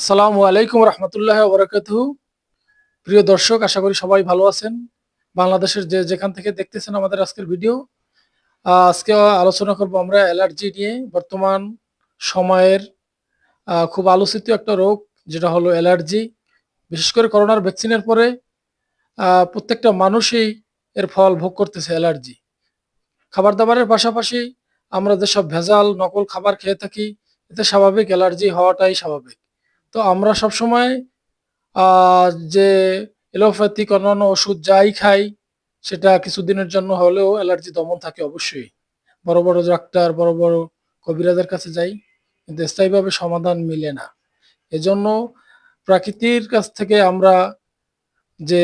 আসসালামু আলাইকুম রহমতুল্লাহ বরকাতহু। প্রিয় দর্শক, আশা করি সবাই ভালো আছেন। বাংলাদেশের যে যেখান থেকে দেখতেছেন আমাদের আজকের ভিডিও আজকে আলোচনা করব আমরা অ্যালার্জি নিয়ে। বর্তমান সময়ের খুব আলোচিত একটা রোগ, যেটা হলো অ্যালার্জি। বিশেষ করে করোনার ভ্যাকসিনের পরে প্রত্যেকটা মানুষই এর ফল ভোগ করতেছে অ্যালার্জি। খাবার দাবারের পাশাপাশি আমরা যেসব ভেজাল, নকল খাবার খেয়ে থাকি, এতে স্বাভাবিক অ্যালার্জি হওয়াটাই স্বাভাবিক। তো আমরা সবসময় যে এলোপ্যাথিক অন্যান্য ওষুধ যাই খাই, সেটা কিছুদিনের জন্য হলেও অ্যালার্জি দমন থাকে অবশ্যই। বড় বড় ডাক্তার, বড় বড় কবিরাজের কাছে যাই, কিন্তু স্থায়ীভাবে সমাধান মিলে না। এজন্য প্রাকৃতির কাছ থেকে আমরা যে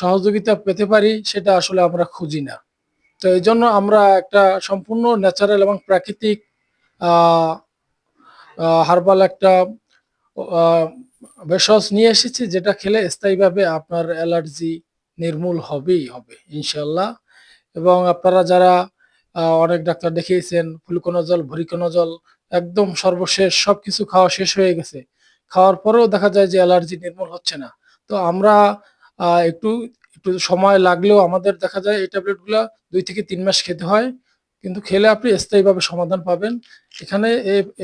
সহযোগিতা পেতে পারি, সেটা আসলে আমরা খুঁজি না। তো এই জন্য আমরা একটা সম্পূর্ণ ন্যাচারাল এবং প্রাকৃতিক হার্বাল একটা ভেষজ নিয়ে এসেছি যেটা খেলে স্থায়ীভাবে আপনার অ্যালার্জি নির্মূল হবেই হবে, ইনশাল্লাহ। এবং আপনারা যারা অনেক ডাক্তার দেখিয়েছেন, ফুলকোনজল, ভরিকোনজল, একদম সর্বশেষ সব কিছু খাওয়া শেষ হয়ে গেছে। খাওয়ার পরেও দেখা যায় যে অ্যালার্জি নির্মূল হচ্ছে না। তো আমরা একটু একটু সময় লাগলেও আমাদের দেখা যায় এই ট্যাবলেটগুলো দুই থেকে তিন মাস খেতে হয়। কিন্তু খেলে আপনি স্থায়ীভাবে সমাধান পাবেন। এখানে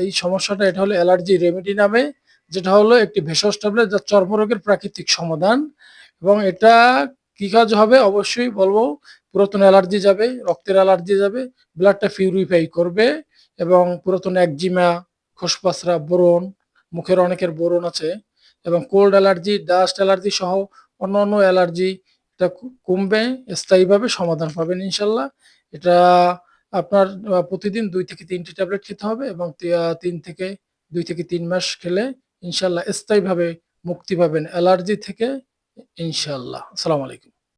এই সমস্যাটা, এটা হলো অ্যালার্জি রেমেডি নামে। যেটা হলো একটি ভেষজ ট্যাবলেট যা চর্মরোগের প্রাকৃতিক সমাধান এবং এটা কি কাজ হবে? অবশ্যই বলব, পুরাতন অ্যালার্জি যাবে, রক্তের অ্যালার্জি যাবে, ব্লাডটা পিউরিফাই করবে এবং পুরাতন একজিমা, খোসপাসরা, বোরন, মুখের অনেকের বোরন আছে এবং কোল্ড অ্যালার্জি ডাস্ট অ্যালার্জি সহ অন্য অন্য অ্যালার্জি এটা কমবে, স্থায়ীভাবে সমাধান পাবেন ইনশাল্লাহ। এটা আপনার প্রতিদিন দুই থেকে তিনটি ট্যাবলেট খেতে হবে এবং তিন থেকে দুই থেকে তিন মাস খেলে ইনশাল্লাহ স্থায়ীভাবে মুক্তি পাবেন অ্যালার্জি থেকে ইনশাল্লাহ। আসসালামু আলাইকুম।